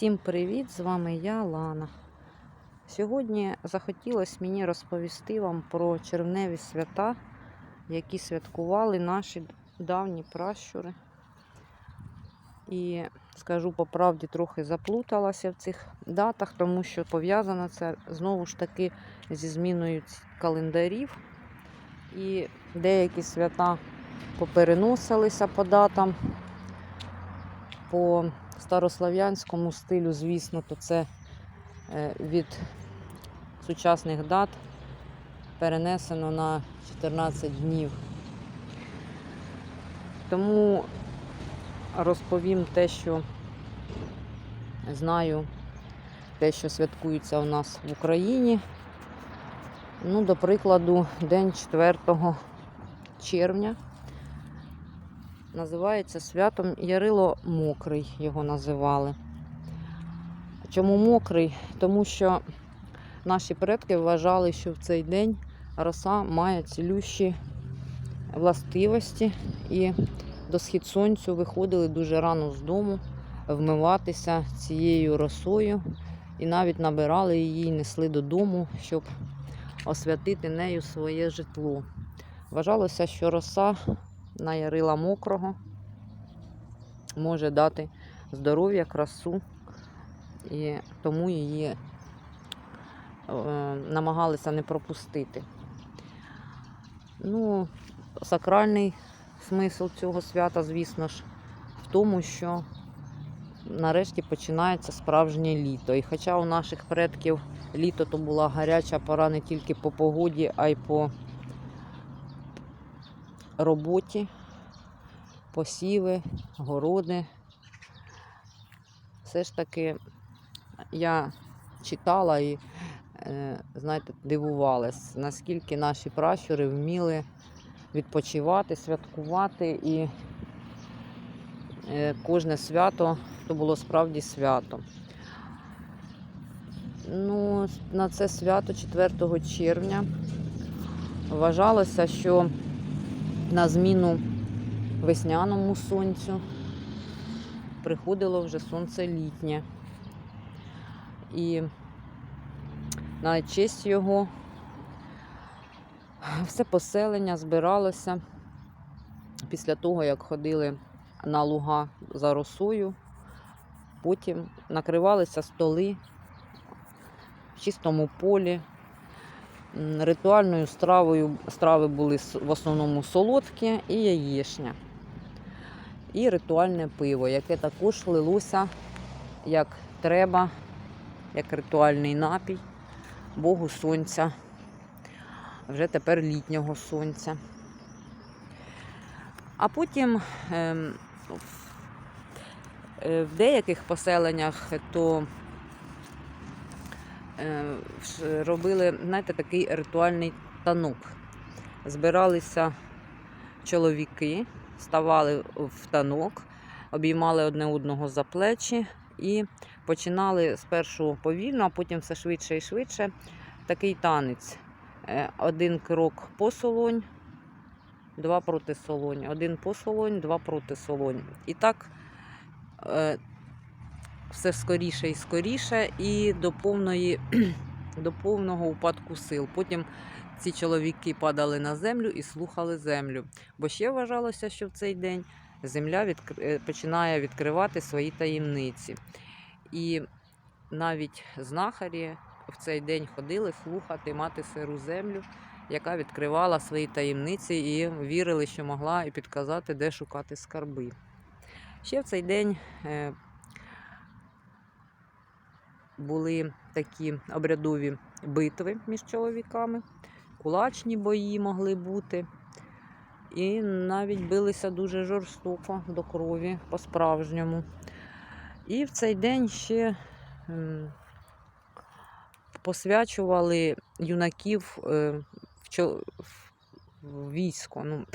Всім привіт! З вами я, Лана. Сьогодні захотілося мені розповісти вам про червневі свята, які святкували наші давні пращури. І скажу по правді, трохи заплуталася в цих датах, тому що пов'язано це знову ж таки зі зміною календарів. І деякі свята попереносилися по датам. По старослав'янському стилю, звісно, то це е, від сучасних дат перенесено на 14 днів. Тому розповім те, що знаю, те, що святкується у нас в Україні. Ну, до прикладу, день 4 червня називається святом Ярило Мокрий, його називали. Чому мокрий? Тому що наші предки вважали, що в цей день роса має цілющі властивості і до схід сонцю виходили дуже рано з дому вмиватися цією росою і навіть набирали її і несли додому, щоб освятити нею своє житло. Вважалося, що роса на ярила мокрого може дати здоров'я, красу, і тому її е, намагалися не пропустити. Ну, сакральний смисл цього свята, звісно ж, в тому, що нарешті починається справжнє літо. І хоча у наших предків літо то була гаряча пора не тільки по погоді, а й по роботі, посіви, городи. Все ж таки я читала і, е, знаєте, дивувалась, наскільки наші пращури вміли відпочивати, святкувати і е, кожне свято то було справді свято. Ну, на це свято 4 червня вважалося, що на зміну весняному сонцю приходило вже сонце літнє. І на честь його все поселення збиралося після того, як ходили на луга за росою. Потім накривалися столи в чистому полі. Ритуальною стравою страви були в основному солодкі і яєшня. І ритуальне пиво, яке також лилося як треба, як ритуальний напій Богу Сонця, вже тепер літнього сонця. А потім ем, в- е, деяких поселеннях то робили, знаєте, такий ритуальний танок. Збиралися чоловіки, ставали в танок, обіймали одне одного за плечі і починали спершу повільно, а потім все швидше і швидше. Такий танець. Е, Один крок по солонь, два проти солонь. Один по солонь, два проти солонь. І так е, все скоріше і скоріше, і до повної, до повного упадку сил. Потім ці чоловіки падали на землю і слухали землю. Бо ще вважалося, що в цей день земля відкр- е, починає відкривати свої таємниці. І навіть знахарі в цей день ходили слухати, мати сиру землю, яка відкривала свої таємниці і вірили, що могла і підказати, де шукати скарби. Ще в цей день е, були такі обрядові битви між чоловіками, кулачні бої могли бути. І навіть билися дуже жорстоко до крові по-справжньому. І в цей день ще посвячували юнаків е, в військо. Ну,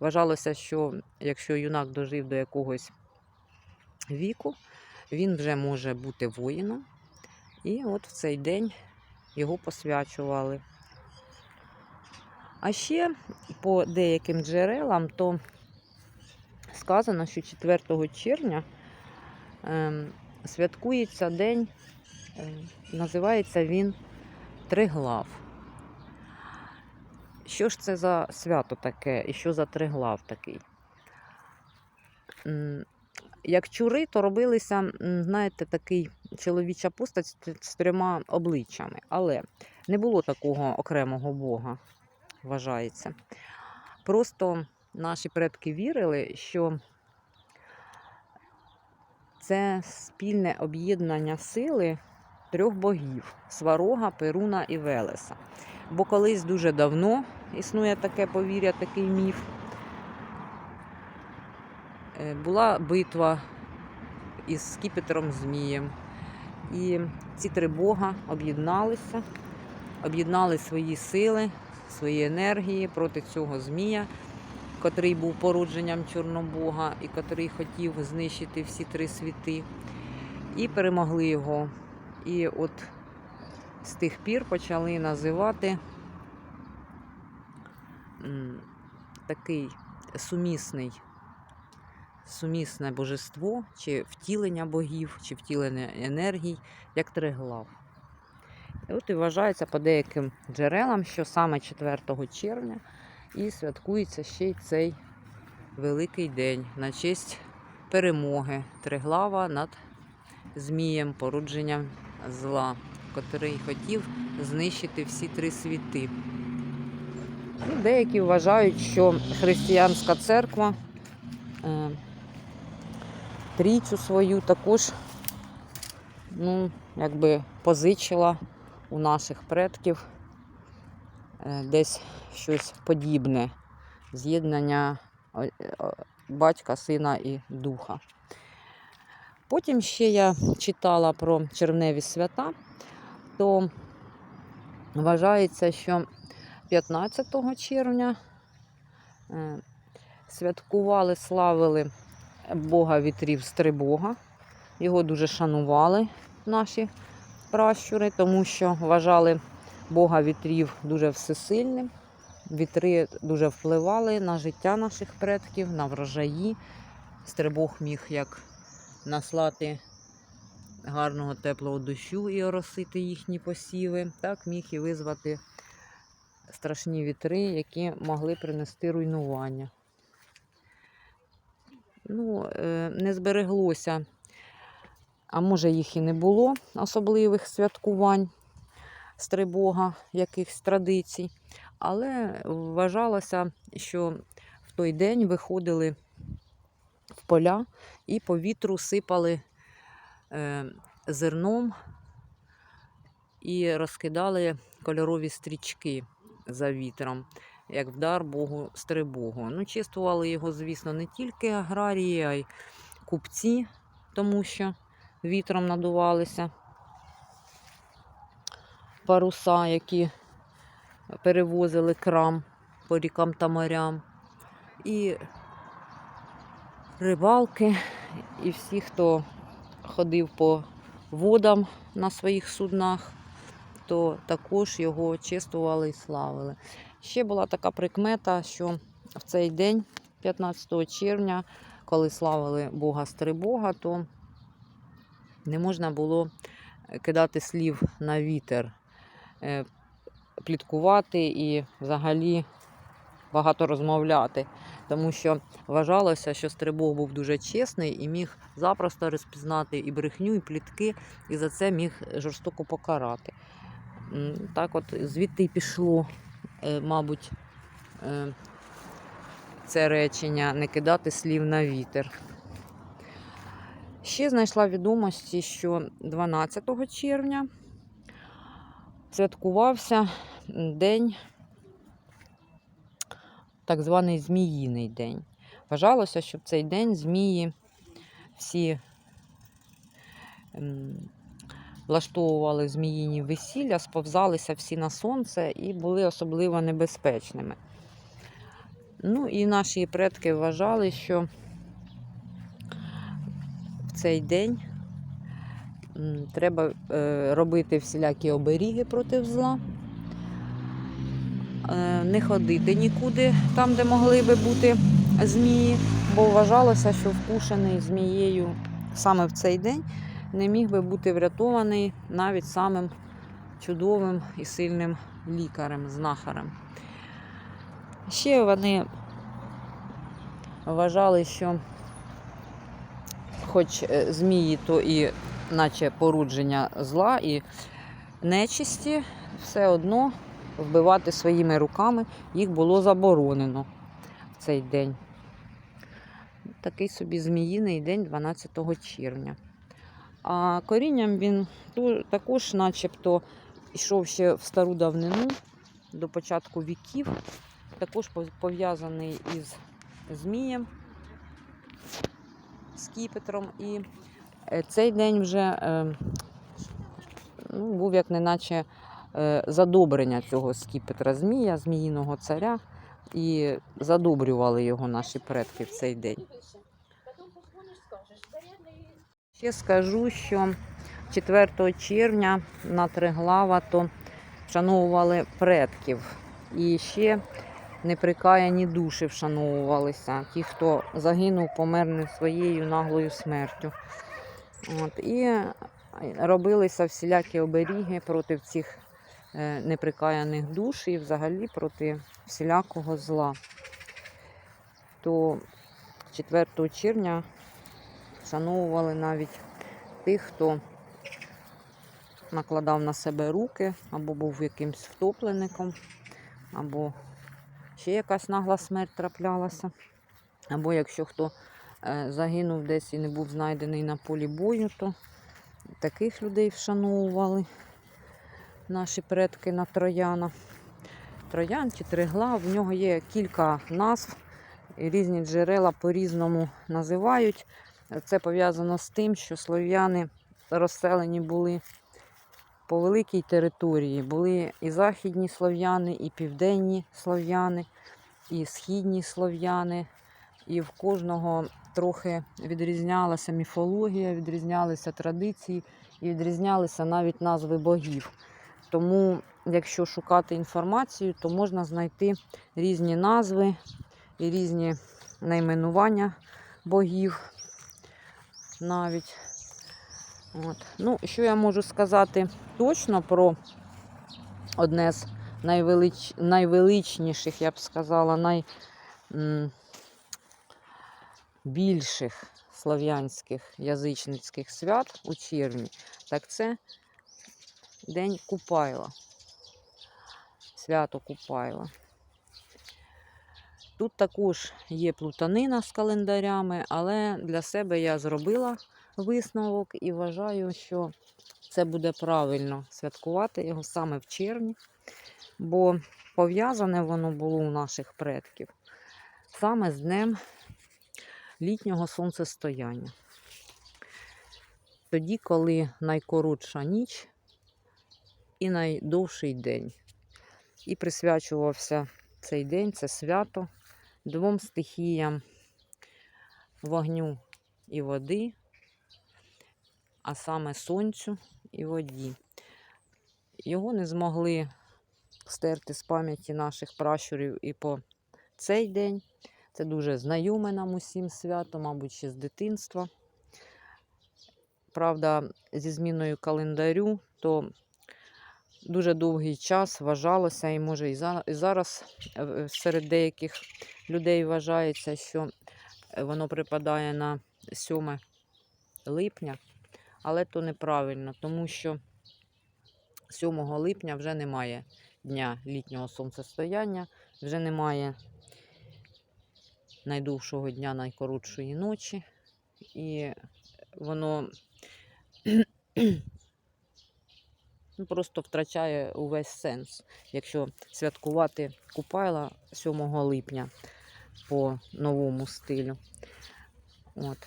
вважалося, що якщо юнак дожив до якогось віку, він вже може бути воїном. І от в цей день його посвячували. А ще по деяким джерелам, то сказано, що 4 червня ем, святкується день, е, називається він Триглав. Що ж це за свято таке і що за триглав такий? Як чури, то робилися, знаєте, такий чоловіча постать з трьома обличчями. Але не було такого окремого Бога, вважається. Просто наші предки вірили, що це спільне об'єднання сили трьох богів Сварога, Перуна і Велеса. Бо колись дуже давно існує таке повір'я, такий міф. Е, Була битва із Скіпетром Змієм. І ці три бога об'єдналися, об'єднали свої сили, свої енергії проти цього змія, котрий був породженням Чорнобога і котрий хотів знищити всі три світи. І перемогли його. І от з тих пір почали називати такий сумісний, сумісне божество, чи втілення богів, чи втілення енергій, як триглав. І от і вважається по деяким джерелам, що саме 4 червня і святкується ще й цей великий день на честь перемоги Триглава над Змієм, породженням зла, котрий хотів знищити всі три світи. Ну, деякі вважають, що християнська церква трійцю свою також ну, якби позичила у наших предків е, десь щось подібне. З'єднання батька, сина і духа. Потім ще я читала про червневі свята, то вважається, що 15 червня е, святкували, славили Бога вітрів Стрибога. Його дуже шанували наші пращури, тому що вважали Бога вітрів дуже всесильним. Вітри дуже впливали на життя наших предків, на врожаї. Стрибог міг як наслати гарного теплого дощу і оросити їхні посіви, так міг і визвати страшні вітри, які могли принести руйнування. Ну, е, не збереглося, а може їх і не було особливих святкувань стрибога, якихось традицій. Але вважалося, що в той день виходили в поля і по вітру сипали е, зерном і розкидали кольорові стрічки за вітром, як вдар Богу стрибогу. Ну, чистували його, звісно, не тільки аграрії, а й купці, тому що вітром надувалися паруса, які перевозили крам по рікам та морям. І рибалки, і всі, хто ходив по водам на своїх суднах, то також його чистували і славили. Ще була така прикмета, що в цей день, 15 червня, коли славили Бога Стрибога, то не можна було кидати слів на вітер, е, пліткувати і взагалі багато розмовляти. Тому що вважалося, що Стрибог був дуже чесний і міг запросто розпізнати і брехню, і плітки, і за це міг жорстоко покарати. Так от звідти й пішло, е, мабуть, е, це речення не кидати слів на вітер. Ще знайшла відомості, що 12 червня святкувався день, так званий Зміїний день. Вважалося, що в цей день змії всі ем, влаштовували зміїні весілля, сповзалися всі на сонце і були особливо небезпечними. Ну і наші предки вважали, що в цей день треба е, робити всілякі оберіги проти зла, е, не ходити нікуди там, де могли би бути змії, бо вважалося, що вкушений змією саме в цей день не міг би бути врятований навіть самим чудовим і сильним лікарем, знахарем. Ще вони вважали, що хоч е, змії, то і наче порудження зла і нечисті, все одно вбивати своїми руками їх було заборонено в цей день. Такий собі зміїний день 12 червня. А корінням він також, начебто, йшов ще в стару давнину до початку віків, також пов'язаний із Змієм, скіпетром. І е, цей день вже е, ну, був як неначе е, задобрення цього скіпетра Змія, зміїного царя, і задобрювали його наші предки в цей день. Ще скажу, що 4 червня на Триглава вшановували предків. І ще неприкаяні душі вшановувалися. Ті, хто загинув, помер не своєю наглою смертю. От, і робилися всілякі оберіги проти цих е, неприкаяних душ і взагалі проти всілякого зла. То 4 червня вшановували навіть тих, хто накладав на себе руки, або був якимсь втоплеником, або ще якась нагла смерть траплялася. Або якщо хто е, загинув десь і не був знайдений на полі бою, то таких людей вшановували наші предки на Трояна. Троян чи Тригла, в нього є кілька назв, різні джерела по-різному називають. Це пов'язано з тим, що слов'яни розселені були по великій території. Були і західні слов'яни, і південні слов'яни, і східні слов'яни. І в кожного трохи відрізнялася міфологія, відрізнялися традиції і відрізнялися навіть назви богів. Тому, якщо шукати інформацію, то можна знайти різні назви і різні найменування богів навіть. От. Ну, що я можу сказати точно про одне з найвелич... найвеличніших, я б сказала, найбільших слов'янських язичницьких свят у червні, так це День Купайла. Свято Купайла. Тут також є плутанина з календарями, але для себе я зробила висновок і вважаю, що це буде правильно святкувати його саме в червні, бо пов'язане воно було у наших предків саме з днем літнього сонцестояння. Тоді, коли найкоротша ніч і найдовший день. І присвячувався цей день, це свято двом стихіям вогню і води, а саме сонцю і воді. Його не змогли стерти з пам'яті наших пращурів і по цей день. Це дуже знайоме нам усім свято, мабуть, ще з дитинства. Правда, зі зміною календарю, то дуже довгий час вважалося, і може і зараз е, серед деяких людей вважається, що е, воно припадає на 7 липня, але то неправильно, тому що 7 липня вже немає дня літнього сонцестояння, вже немає найдовшого дня найкоротшої ночі, і воно просто втрачає увесь сенс, якщо святкувати Купайла 7 липня по новому стилю. От.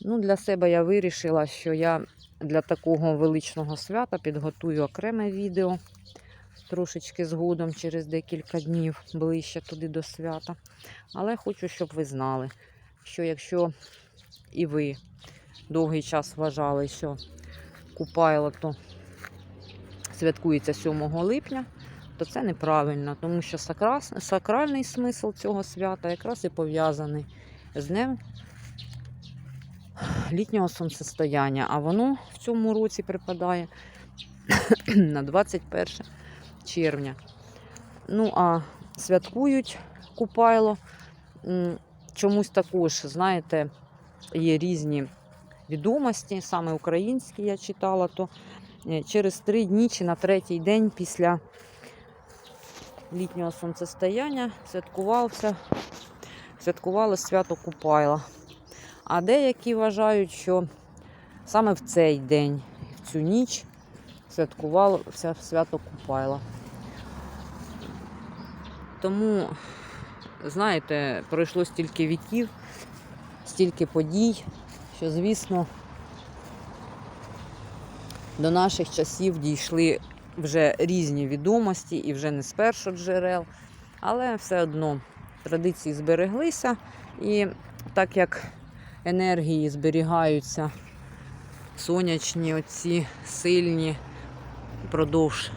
Ну, для себе я вирішила, що я для такого величного свята підготую окреме відео трошечки згодом через декілька днів ближче туди до свята. Але хочу, щоб ви знали, що якщо і ви довгий час вважали, що Купайло то святкується 7 липня, то це неправильно, тому що сакра- сакральний смисл цього свята якраз і пов'язаний з днем літнього сонцестояння, а воно в цьому році припадає на 21 червня. Ну, а святкують Купайло. Чомусь також, знаєте, є різні відомості, саме українські я читала, то е, через три дні чи на третій день після літнього сонцестояння святкувався, святкували свято Купайла. А деякі вважають, що саме в цей день, в цю ніч, святкувалося свято Купайла. Тому, знаєте, пройшло стільки віків, стільки подій, що, звісно, до наших часів дійшли вже різні відомості і вже не з першоджерел, але все одно традиції збереглися. І так як енергії зберігаються сонячні, оці сильні впродовж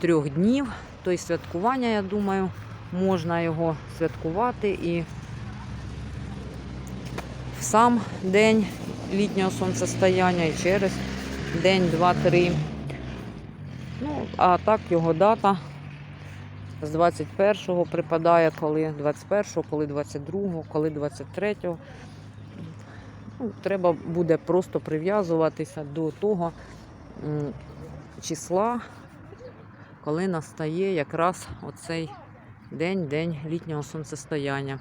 трьох днів, то й святкування, я думаю, можна його святкувати і в сам день літнього сонцестояння і через день, два, три. Ну, а так його дата з 21-го припадає, коли 21-го, коли 22-го, коли 23-го. Ну, треба буде просто прив'язуватися до того числа, коли настає якраз оцей день, день літнього сонцестояння.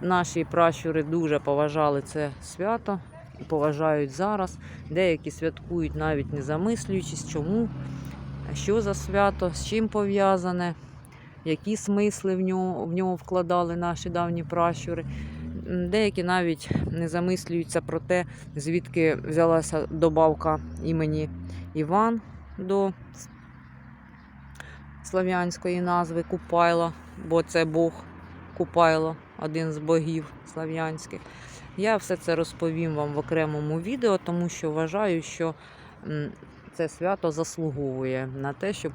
Наші пращури дуже поважали це свято поважають зараз. Деякі святкують навіть не замислюючись, чому, що за свято, з чим пов'язане, які смисли в нього, в нього вкладали наші давні пращури. Деякі навіть не замислюються про те, звідки взялася добавка імені Іван до слав'янської назви Купайло, бо це Бог Купайло, один з богів слав'янських. Я все це розповім вам в окремому відео, тому що вважаю, що це свято заслуговує на те, щоб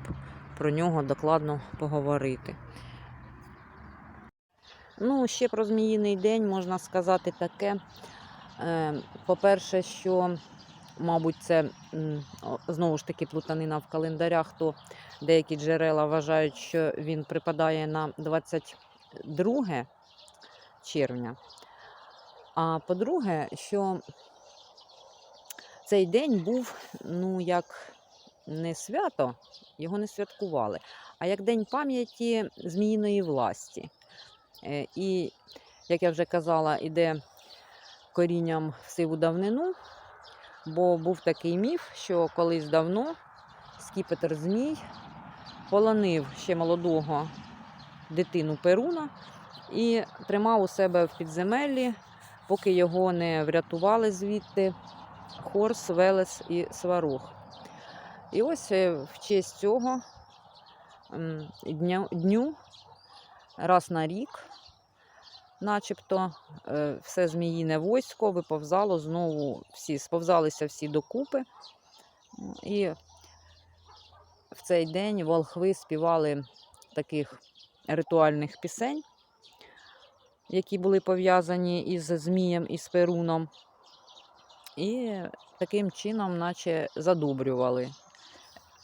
про нього докладно поговорити. Ну, ще про Зміїний день можна сказати таке. Е, По-перше, що, мабуть, це знову ж таки плутанина в календарях, то деякі джерела вважають, що він припадає на 22 червня. А по-друге, що цей день був, ну, як не свято, його не святкували, а як День пам'яті зміїної власті. Е, І, як я вже казала, іде корінням в сиву давнину, бо був такий міф, що колись давно скіпетр Змій полонив ще молодого дитину Перуна і тримав у себе в підземеллі, поки його не врятували звідти Хорс, Велес і Сварог. І ось е, в честь цього дня- дню раз на рік, начебто, е, все зміїне войсько виповзало знову всі, сповзалися всі докупи. І в цей день волхви співали таких ритуальних пісень, які були пов'язані із Змієм і з Перуном. І таким чином, наче задобрювали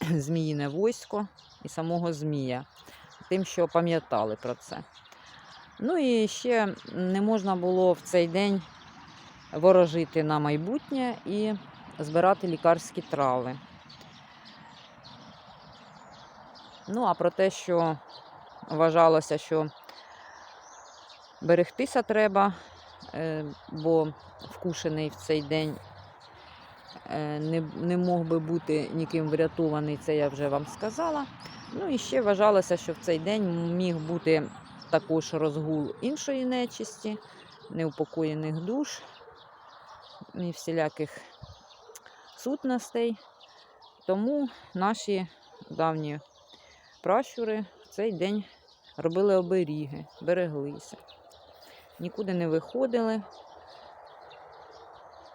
зміїне войсько і самого Змія, тим, що пам'ятали про це. Ну і ще не можна було в цей день ворожити на майбутнє і збирати лікарські трави. Ну, а про те, що вважалося, що берегтися треба, е, бо вкушений в цей день е, не, не мог би бути ніким врятований, це я вже вам сказала. Ну і ще вважалося, що в цей день міг бути також розгул іншої нечисті, неупокоєних душ і всіляких сутностей. Тому наші давні пращури в цей день робили оберіги, береглися. Нікуди не виходили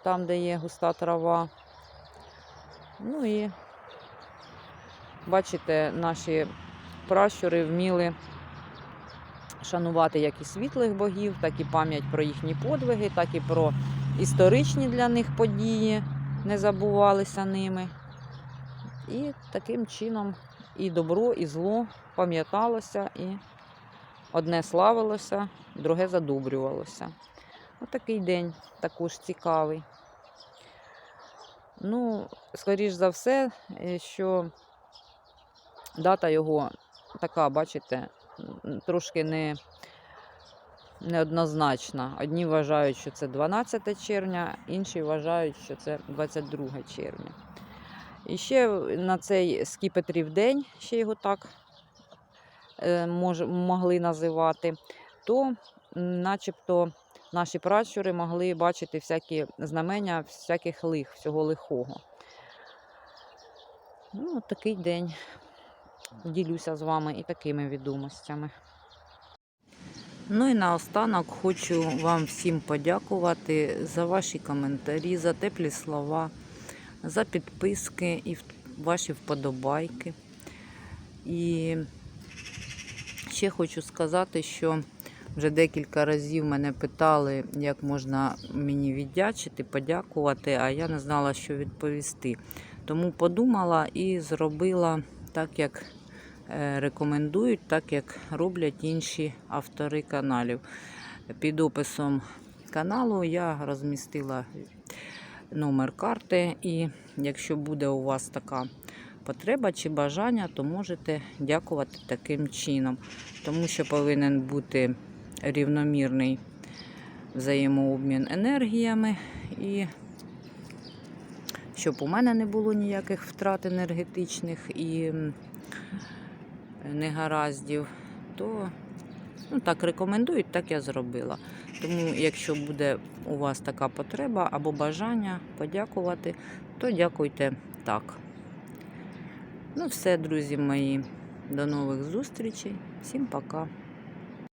там, де є густа трава. Ну і бачите, наші пращури вміли шанувати як і світлих богів, так і пам'ять про їхні подвиги, так і про історичні для них події не забувалися ними. І таким чином і добро, і зло пам'яталося, і одне славилося, друге задобрювалося. Отакий день також цікавий. Ну, скоріш за все, е, що дата його така, бачите, трошки не, неоднозначна. Одні вважають, що це 12 червня, інші вважають, що це 22 червня. І ще на цей Скіпетрів день, ще його так мож, могли називати, то начебто наші пращури могли бачити всякі знамення всяких лих, всього лихого. Ну, от такий день. Ділюся з вами і такими відомостями. Ну і наостанок хочу вам всім подякувати за ваші коментарі, за теплі слова, за підписки і ваші вподобайки. І ще хочу сказати, що вже декілька разів мене питали, як можна мені віддячити, подякувати, а я не знала, що відповісти. Тому подумала і зробила так, як е, рекомендують, так як роблять інші автори каналів. Під описом каналу я розмістила номер карти, і якщо буде у вас така потреба чи бажання, то можете дякувати таким чином, тому що повинен бути рівномірний взаємообмін енергіями і щоб у мене не було ніяких втрат енергетичних і негараздів, то ну, так рекомендують, так я зробила. Тому, якщо буде у вас така потреба або бажання подякувати, то дякуйте так. Ну, все, друзі мої. До нових зустрічей. Всім пока.